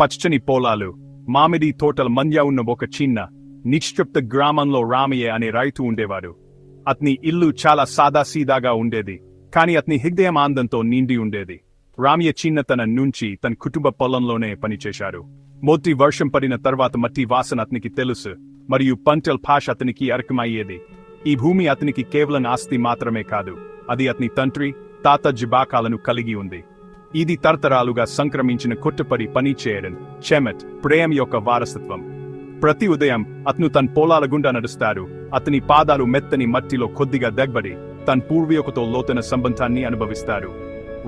పచ్చని పొలాలు మామిడి తోటల మధ్య ఉన్న ఒక చిన్న నిక్షిప్త గ్రామంలో రామయ్య అనే రైతు ఉండేవాడు. అతని ఇల్లు చాలా సాదాసీదాగా ఉండేది కాని అతని హృదయం ఆనందంతో నిండి ఉండేది. రామయ్య చిన్నతనం నుంచి తన కుటుంబ పొలంలోనే పనిచేశారు. మొదటి వర్షం పడిన తర్వాత మట్టి వాసన అతనికి తెలుసు మరియు పంటల భాష అతనికి అరకమయ్యేది. ఈ భూమి అతనికి కేవలం ఆస్తి మాత్రమే కాదు అది అతని తండ్రి తాత జిబాకాలను కలిగి ఉంది. ఇది తరతరాలుగా సంక్రమించిన కొట్టుపడి పని చేయడం. చెమెట్ ప్రేమ యొక్క వారసత్వం. ప్రతి ఉదయం అతను తన పొలాల గుండా నడుస్తాడు. అతని పాదాలు మెత్తని మట్టిలో కొద్దిగా దగ్గబడి తన పూర్వీకుతో లోతైన సంబంధాన్ని అనుభవిస్తారు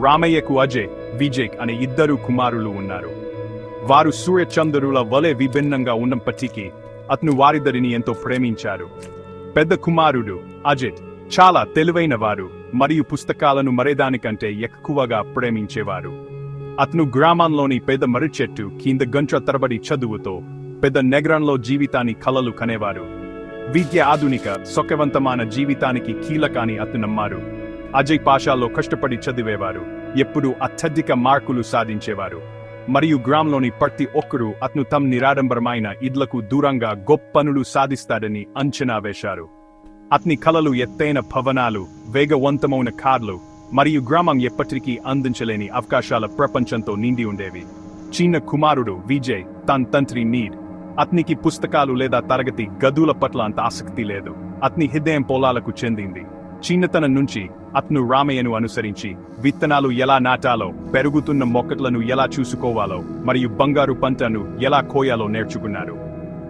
రామయ్యకు అజయ్ విజయ్ అనే ఇద్దరు కుమారులు ఉన్నారు. వారు సూర్యచంద్రుల వలె విభిన్నంగా ఉన్నప్పటికీ అతను వారిద్దరిని ఎంతో ప్రేమించారు. పెద్ద కుమారుడు అజిత్ చాలా తెలివైన వారు. మరియు పుస్తకాలను మరేదానికంటే ఎక్కువగా ప్రేమించేవారు. అతను గ్రామంలోని పెద్ద మర్రి చెట్టు కింద గంచ తరబడి చదువుతో పెద్ద నగరంలో జీవితాన్ని కలలు కనేవారు. విద్య ఆధునిక సొక్కవంతమైన జీవితానికి కీలకాని అతను నమ్మారు. అజయ్ పాషాలో కష్టపడి చదివేవారు. ఎప్పుడూ అత్యధిక మార్కులు సాధించేవారు. మరియు గ్రామంలోని ప్రతి ఒక్కరూ అతను తమ నిరాడంబరమైన ఇడ్లకు దూరంగా గొప్పనులు సాధిస్తాడని అంచనా వేశారు. అతని కలలు ఎత్తైన భవనాలు వేగవంతమైన కార్లు మరియు గ్రామం ఎప్పటికీ అందించలేని అవకాశాల ప్రపంచంతో నిండి ఉండేవి. చిన్న కుమారుడు విజయ్ తన తంత్రి నీడ్. అతనికి పుస్తకాలు లేదా తరగతి గదుల పట్ల అంత ఆసక్తి లేదు. అతని హృదయం పొలాలకు చెందింది. చిన్నతనం నుంచి అతను రామయ్యను అనుసరించి విత్తనాలు ఎలా నాటాలో పెరుగుతున్న మొక్కలను ఎలా చూసుకోవాలో మరియు బంగారు పంటను ఎలా కోయాలో నేర్చుకున్నారు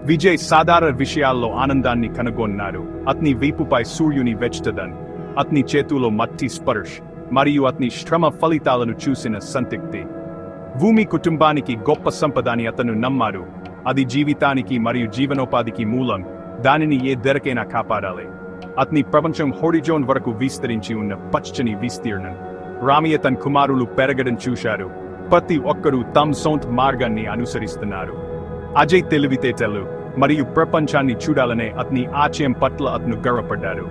విజయ్ సాధారణ విషయాల్లో ఆనందాన్ని కనుగొన్నారు అతని వీపుపై సూర్యుని వెచ్చదన్ అతని చేతులో మట్టి స్పర్శ్ మరియు అతని శ్రమ ఫలితాలను చూసిన సంతృప్తి భూమి కుటుంబానికి గొప్ప సంపదని అతను నమ్మాడు. అది జీవితానికి మరియు జీవనోపాధికి మూలం. దానిని ఏ ధరకైనా కాపాడాలి. అతని ప్రపంచం హోరిజోన్ వరకు విస్తరించి ఉన్న పచ్చని విస్తీర్ణం. రామయ్య తన కుమారులు పెరగడం చూశారు. ప్రతి ఒక్కరూ తమ్ సొంత మార్గాన్ని అనుసరిస్తున్నారు. అజయ్ తెలివితేటలు మరియు ప్రపంచాన్ని చూడాలనే అతని ఆచయం పట్ల అతను గర్వపడ్డారు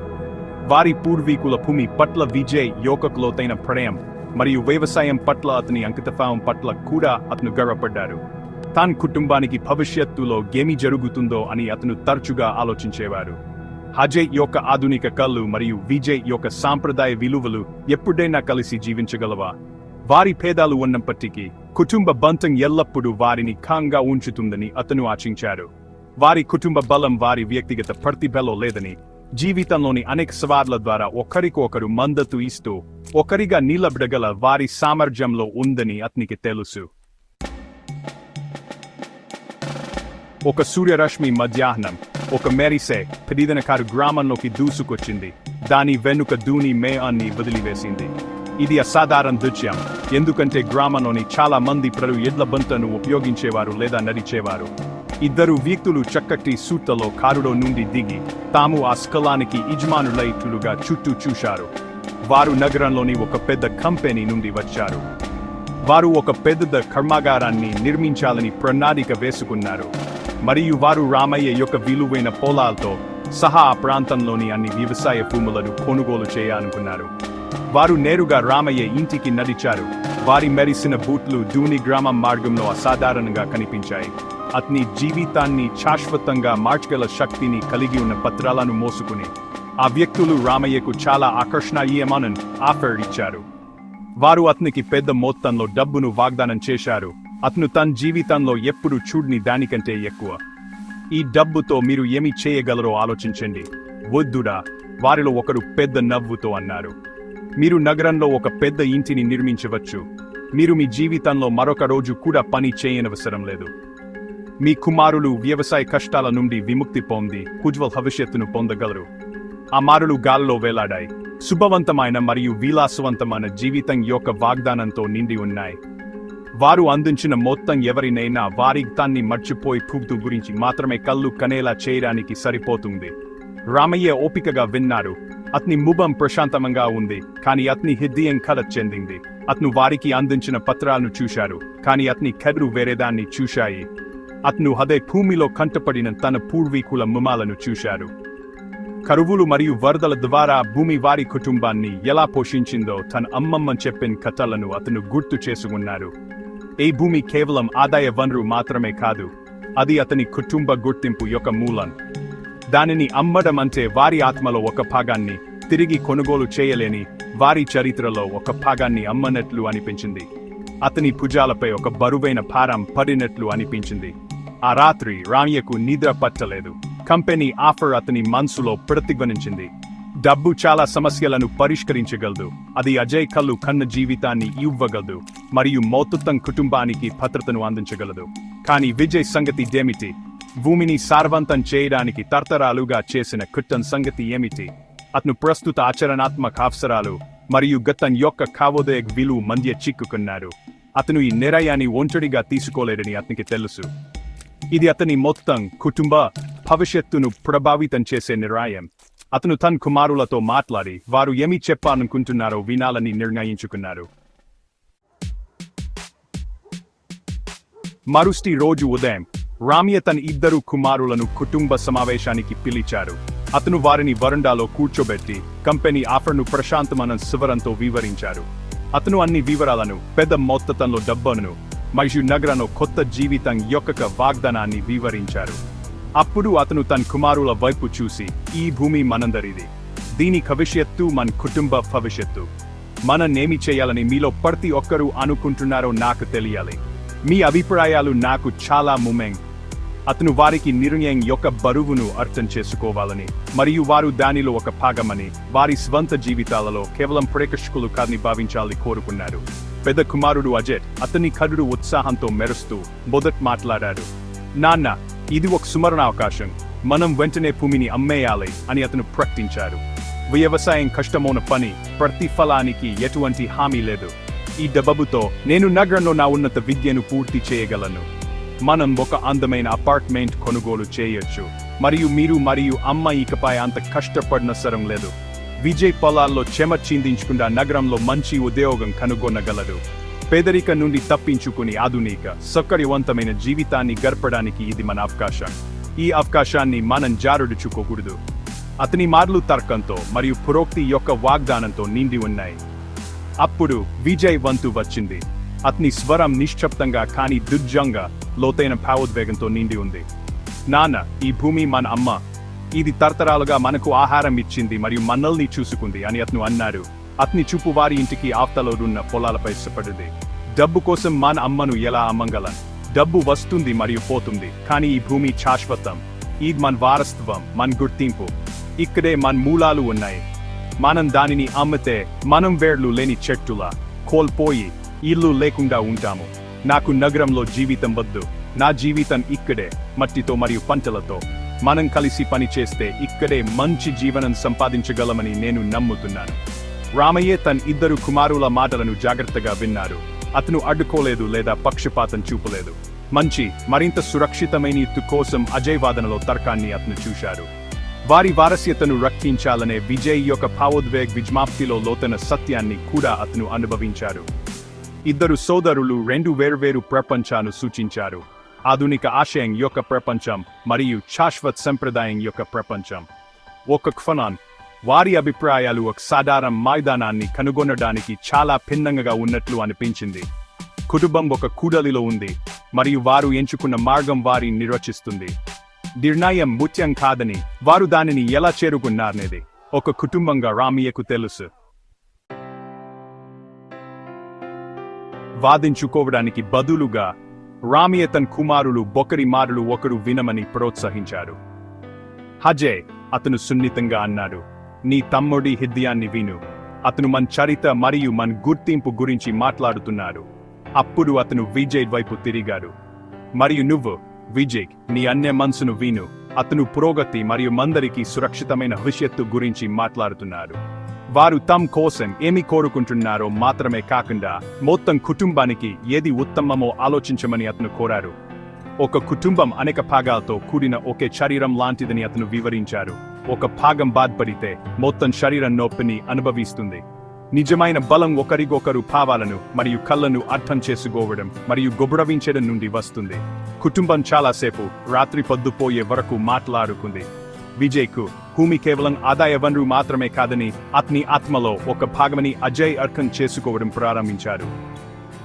వారి పూర్వీకుల భూమి పట్ల విజయ్ యోకకు లోతైన ప్రణయం మరియు వ్యవసాయం పట్ల అతని అంకితభావం పట్ల కూడా అతను గర్వపడ్డారు తాన్ కుటుంబానికి భవిష్యత్తులో ఏమి జరుగుతుందో అని అతను తరచుగా ఆలోచించేవారు. అజయ్ యొక్క ఆధునిక కళ్ళు మరియు విజయ్ యొక్క సాంప్రదాయ విలువలు ఎప్పుడైనా కలిసి జీవించగలవా? వారి భేదాలు ఉన్నప్పటికీ కుటుంబ బంధం ఎల్లప్పుడూ వారిని ఖాంగా ఉంచుతుందని అతను ఆశించారు వారి కుటుంబ బలం వారి వ్యక్తిగత ప్రతిభలో లేదని జీవితంలోని అనేక సవాళ్ళ ద్వారా ఒకరికొకరు మద్దతు ఇస్తూ ఒకరిగా నిలబడగల వారి సామర్థ్యంలో ఉందని అతనికి తెలుసు. ఒక సూర్యరశ్మి మధ్యాహ్నం ఒక మెరిసే ఖరీదనకారు గ్రామంలోకి దూసుకొచ్చింది. దాని వెనుక దూని మే అన్ని వదిలివేసింది. ఇది అసాధారణ దృశ్యం. ఎందుకంటే గ్రామంలోని చాలా మంది ప్రజలు ఎడ్ల బంతను ఉపయోగించేవారు లేదా నడిచేవారు ఇద్దరు వ్యక్తులు చక్కటి సూట్లలో కారులో నుండి దిగి తాము ఆ స్కలానికి యజమానులైతులుగా చుట్టూ చూశారు. వారు నగరంలోని ఒక పెద్ద కంపెనీ నుండి వచ్చారు. వారు ఒక పెద్ద కర్మాగారాన్ని నిర్మించాలని ప్రణాళిక వేసుకున్నారు. మరియు వారు రామయ్య యొక్క విలువైన పొలాలతో సహా ఆ ప్రాంతంలోని అన్ని వ్యవసాయ భూములను కొనుగోలు చేయాలనుకున్నారు. వారు నేరుగా రామయ్య ఇంటికి నడిచారు. వారి మెరిసిన బూట్లు దూని గ్రామం మార్గంలో అసాధారణంగా కనిపించాయి. అతని జీవితాన్ని శాశ్వతంగా మార్చగల శక్తిని కలిగి ఉన్న పత్రాలను మోసుకుని ఆ వ్యక్తులు రామయ్యకు చాలా ఆకర్షణీయమైన ఆఫర్ ఇచ్చారు. వారు అతనికి పెద్ద మొత్తంలో డబ్బును వాగ్దానం చేశారు. అతను తన జీవితంలో ఎప్పుడు చూడని దానికంటే ఎక్కువ. ఈ డబ్బుతో మీరు ఏమి చేయగలరో ఆలోచించండి. వద్దుడా వారిలో ఒకరు పెద్ద నవ్వుతో అన్నారు. మీరు నగరంలో ఒక పెద్ద ఇంటిని నిర్మించవచ్చు. మీరు మీ జీవితంలో మరొక రోజు కూడా పని చేయనవసరం లేదు. మీ కుమారులు వ్యవసాయ కష్టాల నుండి విముక్తి పొంది ఉజ్వల్ భవిష్యత్తును పొందగలరు. ఆ మారులు గాల్లో వేలాడాయి. శుభవంతమైన మరియు విలాసవంతమైన జీవితం యొక్క వాగ్దానంతో నిండి ఉన్నాయి. వారు అందించిన మొత్తం ఎవరినైనా వారి తాన్ని మర్చిపోయి పువ్వు గురించి మాత్రమే కళ్ళు కనేలా చేయడానికి సరిపోతుంది. రామయ్య ఓపికగా విన్నారు అతని ముఖం ప్రశాంతంగా ఉంది కానీ అతని హృదయం కల చెందింది. అతను వారికి అందించిన పత్రాలను చూశారు కానీ అతని కదురు వేరేదాన్ని చూశాయి. అతను అదే భూమిలో కంటపడిన తన పూర్వీకుల ముమాలను చూశారు కరువులు మరియు వరదల ద్వారా భూమి వారి కుటుంబాన్ని ఎలా పోషించిందో తన అమ్మమ్మ చెప్పిన కథలను అతను గుర్తు చేసుకున్నారు ఏ భూమి కేవలం ఆదాయ వనరు మాత్రమే కాదు అది అతని కుటుంబ గుర్తింపు యొక్క మూలం. దానిని అమ్మడం అంటే వారి ఆత్మలో ఒక భాగాన్ని తిరిగి కొనుగోలు చేయలేని వారి చరిత్రలో ఒక భాగాన్ని అమ్మనట్లు అనిపించింది. అతని భుజాలపై ఒక బరువైన భారం పడినట్లు అనిపించింది. ఆ రాత్రి రామ్యకు నిద్ర పట్టలేదు. కంపెనీ ఆఫర్ అతని మనసులో ప్రతిధ్వనించింది. డబ్బు చాలా సమస్యలను పరిష్కరించగలదు. అది అజయ్ కల్లు కన్న జీవితాన్ని ఇవ్వగలదు. మరియు మొత్తం కుటుంబానికి భద్రతను అందించగలదు. కానీ విజయ్ సంగతి ఏమిటి? భూమిని సారవంతం చేయడానికి తరతరాలుగా చేసిన కుట్టన్ సంగతి ఏమిటి? అతను ప్రస్తుత ఆచరణాత్మక అవసరాలు మరియు గతం యొక్క కావోదయ విలువ మధ్య చిక్కుకున్నారు. అతను ఈ నిర్ణయాన్ని ఒంటరిగా తీసుకోలేడని అతనికి తెలుసు. ఇది అతని మొత్తం కుటుంబ భవిష్యత్తును ప్రభావితం చేసే నిర్ణయం. అతను తన కుమారులతో మాట్లాడి వారు ఏమి చెప్పాలనుకుంటున్నారో వినాలని నిర్ణయించుకున్నారు. మరుస్టి రోజు ఉదయం రామ్య తన ఇద్దరు కుమారులను కుటుంబ సమావేశానికి పిలిచారు. అతను వారిని వరండాలో కూర్చోబెట్టి కంపెనీ ఆఫర్ను ప్రశాంతమనం శివరంతో వివరించారు. అతను అన్ని వివరాలను పెద్ద మొత్తతంలో డబ్బును మరియు నగరను కొత్త జీవితం యొక్క వాగ్దానాన్ని వివరించారు. అప్పుడు అతను తన కుమారుల వైపు చూసి ఈ భూమి మనందరిది. దీని భవిష్యత్తు మన కుటుంబ భవిష్యత్తు. మననేమి చేయాలని మీలో ప్రతి ఒక్కరూ అనుకుంటున్నారో నాకు తెలియాలి. మీ అభిప్రాయాలు నాకు చాలా ముమెంగ్. అతను వారికి నిర్ణయం యొక్క బరువును అర్థం చేసుకోవాలని మరియు వారు దానిలో ఒక భాగమని వారి స్వంత జీవితాలలో కేవలం ప్రేక్షకులు కాదని భావించాలని కోరుకున్నారు. పెద్ద కుమారుడు అజయ్ అతని కరుడు ఉత్సాహంతో మెరుస్తూ మొదట్ మాట్లాడాడు. నాన్న ఇది ఒక సుమరణ అవకాశం మనం వెంటనే భూమిని అమ్మేయాలి అని అతను ప్రకటించారు వ్యవసాయం కష్టమైన పని ప్రతిఫలానికి ఎటువంటి హామీ లేదు. ఈ డబ్బుతో నేను నగరంలో నా ఉన్నత విద్యను పూర్తి చేయగలను. మనం ఒక అందమైన అపార్ట్మెంట్ కొనుగోలు చేయొచ్చు. మరియు మీరు మరియు అమ్మ ఇకపై అంత కష్టపడిన సరం లేదు. విజయ్ పొలాల్లో చెమ చిందించకుండా నగరంలో మంచి ఉద్యోగం కనుగొనగలడు. పేదరిక నుండి తప్పించుకుని ఆధునిక సౌకర్యవంతమైన జీవితాన్ని గడపడానికి ఇది మన అవకాశం. ఈ అవకాశాన్ని మనం జారుడుచుకోకూడదు. అతని మార్లు తర్కంతో మరియు పురోక్తి యొక్క వాగ్దానంతో నిండి ఉన్నాయి. అప్పుడు విజయ్ వంతు వచ్చింది. అతని స్వరం నిశ్శబ్దంగా కానీ దుర్జంగా లోతైన భావోద్వేగంతో నిండి ఉంది. నాన్న ఈ భూమి మన అమ్మ ఇది తరతరాలుగా మనకు ఆహారం ఇచ్చింది మరియు మనల్ని చూసుకుంది అని అతను అన్నారు. అతని చూపు వారి ఇంటికి ఆఫ్తలో ఉన్న పొలాలపై ఇష్టపడింది. డబ్బు కోసం మన అమ్మను ఎలా అమ్మంగలం? డబ్బు వస్తుంది మరియు పోతుంది కానీ ఈ భూమి శాశ్వతం. ఇది మన వారసత్వం మన గుర్తింపు. ఇక్కడే మన మూలాలు ఉన్నాయి. మనం దానిని అమ్మితే మనం వేర్లు లేని చెట్టులా కోల్పోయి ఇల్లు లేకుండా ఉంటాము. నాకు నగరంలో జీవితం వద్దు. నా జీవితం ఇక్కడే మట్టితో మరియు పంటలతో. మనం కలిసి పని చేస్తే ఇక్కడే మంచి జీవనం సంపాదించగలమని నేను నమ్ముతున్నాను. రామయ్య తన ఇద్దరు కుమారుల మాటలను జాగ్రత్తగా విన్నారు. అతను అడ్డుకోలేదు లేదా పక్షపాతం చూపలేదు. మంచి మరింత సురక్షితమైన ఇత్తు కోసం అజయ్ వాదనలో తర్కాన్ని అతను చూశారు. వారి వారస్యతను రక్షించాలనే విజయ్ యొక్క భావోద్వేగ్ విజ్మాప్తిలో లోతన సత్యాన్ని కూడా అతను అనుభవించారు. ఇద్దరు సోదరులు రెండు వేర్వేరు ప్రపంచాను సూచించారు. ఆధునిక ఆశయం యొక్క ప్రపంచం మరియు శాశ్వత్ సంప్రదాయం యొక్క ప్రపంచం. ఒక క్షణం వారి అభిప్రాయాలు ఒక సాధారణ మైదానాన్ని కనుగొనడానికి చాలా భిన్నంగా ఉన్నట్లు అనిపించింది. కుటుంబం ఒక కూడలిలో ఉంది మరియు వారు ఎంచుకున్న మార్గం వారి నిర్వచిస్తుంది. నిర్ణయం ముత్యం కాదని వారు దానిని ఎలా చేరుకున్నారనేది ఒక కుటుంబంగా రామియకు తెలుసు. వాదించుకోవడానికి బదులుగా రామియ తన కుమారులు బొకరి మారులు ఒకరు వినమని ప్రోత్సహించారు. హజే అతను సున్నితంగా అన్నాడు నీ తమ్ముడి హిద్యాన్ని విను. అతను మన చరిత మరియు మన గుర్తింపు గురించి మాట్లాడుతున్నారు అప్పుడు అతను విజయ్ వైపు తిరిగాడు. మరియు నువ్వు విజయ్ నీ అన్య మనసును విను. అతను పురోగతి మరియు మందరికి సురక్షితమైన భవిష్యత్తు గురించి మాట్లాడుతున్నారు వారు తమ్ కోసం ఏమి కోరుకుంటున్నారో మాత్రమే కాకుండా మొత్తం కుటుంబానికి ఏది ఉత్తమమో ఆలోచించమని అతను కోరారు. ఒక కుటుంబం అనేక భాగాలతో కూడిన ఒకే శరీరం లాంటిదని అతను వివరించారు. ఒక భాగం బాధపడితే మొత్తం శరీరం నొప్పిని అనుభవిస్తుంది. నిజమైన బలం ఒకరికొకరు భావాలను మరియు కళ్ళను అర్థం చేసుకోవడం మరియు గొబురవించడం నుండి వస్తుంది. కుటుంబం చాలాసేపు రాత్రి పొద్దుపోయే వరకు మాట్లాడుకుంది. విజయ్కు భూమి కేవలం ఆదాయ వనరు మాత్రమే కాదని అతని ఆత్మలో ఒక భాగమని అజయ్ అర్థం చేసుకోవడం ప్రారంభించారు.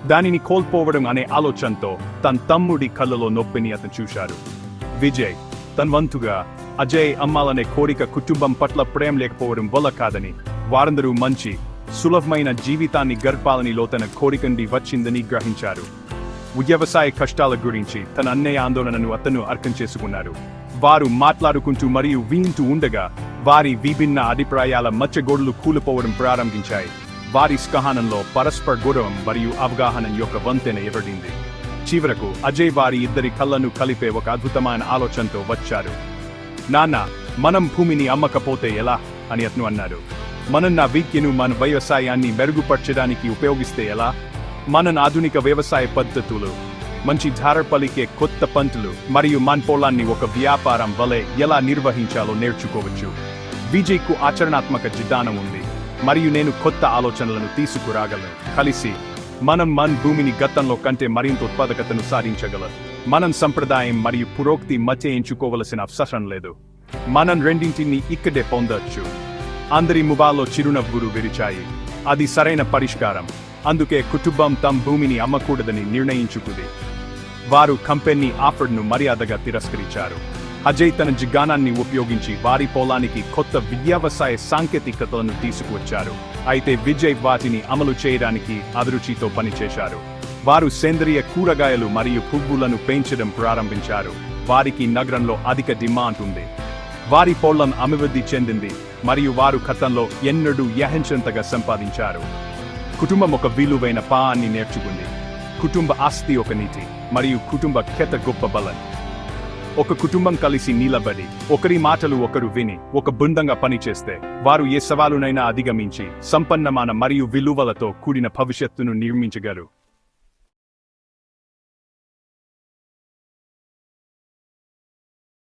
దానిని కోల్పోవడం అనే ఆలోచనతో తన తమ్ముడి కళ్ళలో నొప్పిని అతను చూశారు. విజయ్ తన వంతుగా అజయ్ అమ్మాలనే కోరిక కుటుంబం పట్ల ప్రేమ లేకపోవడం వల్ల కాదని వారందరూ మంచి సులభమైన జీవితాన్ని గడపాలని లోతన కోరిక నుండి వచ్చిందని గ్రహించారు. వ్యవసాయ కష్టాల గురించి తన అన్నయ్య ఆందోళనను అతను అర్థం చేసుకున్నారు. వారు మాట్లాడుకుంటూ మరియు వీంటూ ఉండగా వారి విభిన్న అభిప్రాయాల మచ్చగోడలు కూలిపోవడం ప్రారంభించాయి. వారి స్కహానంలో పరస్పర గౌరవం మరియు అవగాహన యొక్క వంతెన ఎరడింది చివరకు అజయ్ వారి ఇద్దరి కళ్ళను కలిపే ఒక అద్భుతమైన ఆలోచనతో వచ్చారు. నాన్న మనం భూమిని అమ్మకపోతే ఎలా? అని అతను అన్నారు. మనం నా విద్యను మన వ్యవసాయాన్ని మెరుగుపరచడానికి ఉపయోగిస్తే ఎలా? మనం ఆధునిక వ్యవసాయ పద్ధతులు మంచి ధార పలికే కొత్త పంటలు మరియు మన పొలాన్ని ఒక వ్యాపారం వలె ఎలా నిర్వహించాలో నేర్చుకోవచ్చు. విజయ్కు ఆచరణాత్మక జిద్దానం ఉంది. మరియు నేను కొత్త ఆలోచనలను తీసుకురాగలను. కలిసి మనం మన భూమిని గతంలో కంటే మరింత ఉత్పాదకతను సాధించగలం. మనం సంప్రదాయం మరియు పురోక్తి మధ్య ఎంచుకోవలసిన అవసరం లేదు. మనం రెండింటిని ఇక్కడే పొందొచ్చు. అందరి ముబాలో చిరునవ్వులు విరిచాయి. అది సరైన పరిష్కారం. అందుకే కుటుంబం తమ భూమిని అమ్మకూడదని నిర్ణయించుకుంది. వారు కంపెనీ ఆఫర్ను మర్యాదగా తిరస్కరించారు. అజయ్ తన జిగ్గానాన్ని ఉపయోగించి వారి పొలానికి కొత్త వ్యవసాయ సాంకేతికతలను తీసుకువచ్చారు. అయితే విజయ్ వాటిని అమలు చేయడానికి అభిరుచితో పనిచేశారు. వారు సేంద్రియ కూరగాయలు మరియు పువ్వులను పెంచడం ప్రారంభించారు. వారికి నగరంలో అధిక డిమాండ్ ఉంది. వారి పొలం అభివృద్ధి చెందింది మరియు వారు గతంలో ఎన్నడూ యహించంతగా సంపాదించారు. కుటుంబం ఒక విలువైన పాన్ని నేర్చుకుంది. కుటుంబ ఆస్తి ఒక నీతి మరియు కుటుంబ ఖ్యత గొప్ప బలం. ఒక కుటుంబం కలిసి నిలబడి ఒకరి మాటలు ఒకరు విని ఒక బృందంగా పనిచేస్తే వారు ఏ సవాలునైనా అధిగమించి సంపన్నమాన మరియు విలువలతో కూడిన భవిష్యత్తును నిర్మించగలరు.